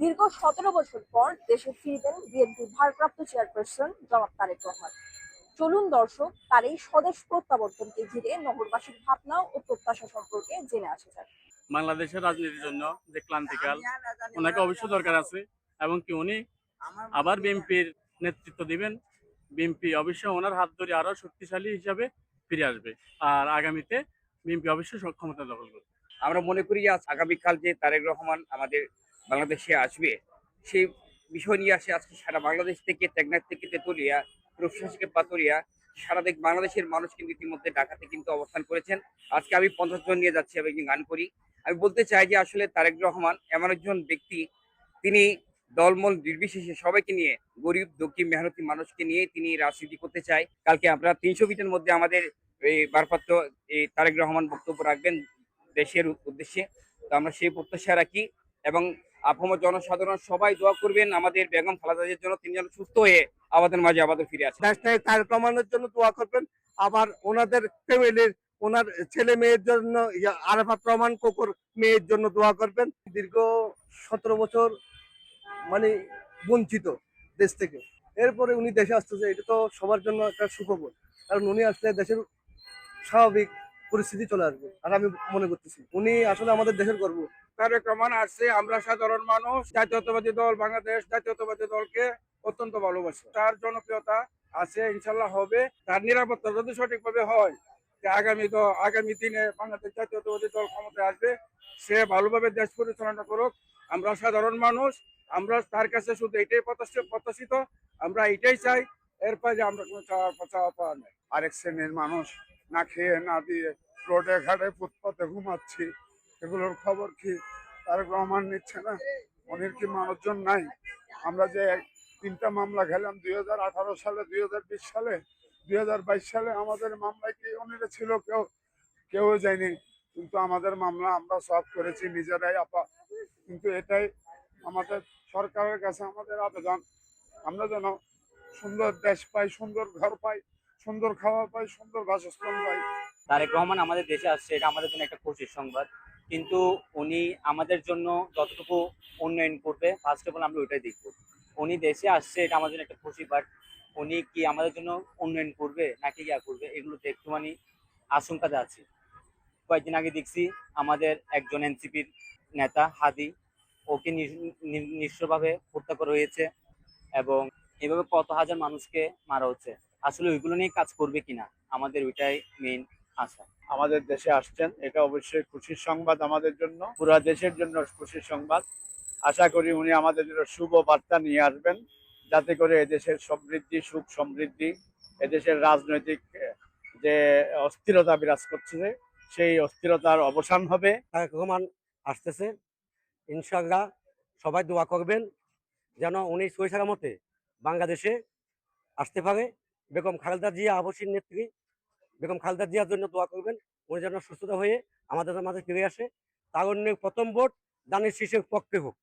দীর্ঘ সতেরো বছর পর দেশে ফিরবেন বিএনপির ভারপ্রাপ্ত চেয়ারপারসন জনাব তারেক রহমান। চলুন দর্শক তার এই স্বদেশ প্রত্যাবর্তনকে ঘিরে নগরবাসীর ভাবনা ও প্রত্যাশা সম্পর্কে জেনে আসা যাক। বাংলাদেশের রাজনীতির জন্য যে ক্লান্তিকাল ওনাকে অবশ্যই দরকার আছে এবং কি উনি আবার বিএনপির নেতৃত্ব দিবেন। বিএনপি অবশ্যই ওনার হাত ধরে আরও শক্তিশালী হিসাবে ফিরে আসবে আর আগামীতে বিএনপি অবশ্যই সক্ষমতা দখল করবে। আমরা মনে করি আজ আগামীকাল যে তারেক রহমান আমাদের বাংলাদেশে আসবে, সেই বিষয় নিয়ে আসে আজকে সারা বাংলাদেশ থেকে, টেকনাফ থেকে তেতুলিয়া রূপসা পাতুরিয়া সারা দেশ বাংলাদেশের মানুষ কিন্তু ইতিমধ্যে ঢাকাতে কিন্তু অবস্থান করেছেন। আজকে আমি পঞ্চাশ জন নিয়ে যাচ্ছি, আমি গান করি। আমি বলতে চাই যে আসলে তারেক রহমান এমন একজন ব্যক্তি, তিনি দলমল নির্বিশেষে সবাইকে নিয়ে, গরিব, দুঃখী, মেহনতি মানুষকে নিয়ে তিনি রাজনীতি করতে চায়। কালকে আমরা তিনশো ফিটের মধ্যে আমাদের এই বারপাত্র এই তারেক রহমান বক্তব্য রাখবেন দেশের উদ্দেশ্যে। তো আমরা সেই প্রত্যাশা রাখি এবং আপামর জনসাধারণ সবাই দোয়া করবেন। আমাদের বেগম খালাদাজের জন্য তিনি যেন সুস্থ হয়ে আমাদের মাঝে আবারও ফিরে আসেন। তার কমানোর জন্য দোয়া করবেন। আবার ওনাদের ফ্যামিলির, ওনার ছেলে মেয়ের জন্য আরাফাত রহমান কোকর মেয়ের জন্য দোয়া করবেন। দীর্ঘ সতেরো বছর মানে বঞ্চিত দেশ থেকে। এরপরে উনি দেশে আসতেছে, এটা তো সবার জন্য একটা সুখবর। কারণ উনি আসলে দেশের স্বাভাবিক পরিস্থিতি চলে আসবে আর আমি মনে করতেছি। উনি আসলে আমাদের দেশের গর্ব। তারেক রহমান আসছে আমরা সাধারণ মানুষ জাতীয়তাবাদী দল বাংলাদেশ জাতীয়তাবাদী দলকে অত্যন্ত ভালোবাসে। তার জনপ্রিয়তা আছে ইনশাল্লাহ হবে তার নিরাপত্তা যদি সঠিকভাবে হয় যে আগামী দ আগামী দিনে বাংলাদেশ জাতীয়তাবাদী দল ক্ষমতায় আসবে সে ভালোভাবে দেশ পরিচালনা করুক। আমরা সাধারণ মানুষ আমরা তার কাছে শুধু এটাই প্রত্যাশি- প্রত্যাশিত আমরা এটাই চাই এরপরে যে আমরা কোনো চাওয়া চাওয়া পাওয়া নেই। আরেক শ্রেণির মানুষ না খেয়ে, না দিয়ে রোডে ঘাটে ফুটপাতে ঘুমাচ্ছি, এগুলোর খবর কি? তারেক রহমান নিচ্ছে না। উনির কি মানুষজন নাই? আমরা যে তিনটা মামলা খেলাম, দুই হাজার আঠারো সালে, দুই হাজার বিশ সালে, দুই হাজার বাইশ সালে, আমাদের মামলায় কি উনিরা ছিল? কেউ কেউ যায়নি। কিন্তু আমাদের মামলা আমরা সব করেছি, নিজেরাই আপা কিন্তু এটাই আমাদের সরকারের কাছে আমাদের আবেদন। আমরা যেন সুন্দর দেশ পাই, সুন্দর ঘর পাই সুন্দর খাওয়া পাই, সুন্দর বাসস্থান পাই। তারেক রহমান আমাদের দেশে আসছে, এটা আমাদের জন্য একটা খুশির সংবাদ। কিন্তু উনি আমাদের জন্য যতটুকু উন্নয়ন করবে ফার্স্ট অফ অল আমরা ওইটাই দেখব। উনি দেশে আসছে, এটা আমাদের জন্য একটা খুশি বাট উনি কি আমাদের জন্য উন্নয়ন করবে, নাকি ইয়া করবে এগুলোতে একটুখানি আশঙ্কাতে আছে। কয়েকদিন আগে দেখছি আমাদের একজন এনসিপির নেতা, হাদি, ওকে নিঃস্বভাবে হত্যা করা হয়েছে এবং এভাবে কত হাজার মানুষকে মারা হচ্ছে? আসলে ওইগুলো নিয়ে কাজ করবে কিনা? আমাদের ওইটাই মেইন আশা। আমাদের দেশে আসছেন এটা অবশ্যই খুশির সংবাদ আমাদের জন্য পুরো দেশের জন্য খুশির সংবাদ। আশা করি উনি আমাদের জন্য শুভ বার্তা নিয়ে আসবেন যাতে করে এদেশের সমৃদ্ধি সুখ সমৃদ্ধি এদেশের রাজনৈতিক যে অস্থিরতা বিরাজ করছে সেই অস্থিরতার অবসান হবে। তারেক রহমান আসতেছে। ইনশাল্লাহ সবাই দোয়া করবেন যেন উনি সৈসারা মতে বাংলাদেশে আসতে পারে। বেগম খালেদা জিয়া আবসীর নেত্রী। বেগম খালেদা জিয়ার জন্য দোয়া করবেন। উনি যেন সুস্থতা হয়ে আমাদের মাঝে ফিরে আসে। তার অন্য প্রথম ভোট দানের শীষের পক্ষে হোক।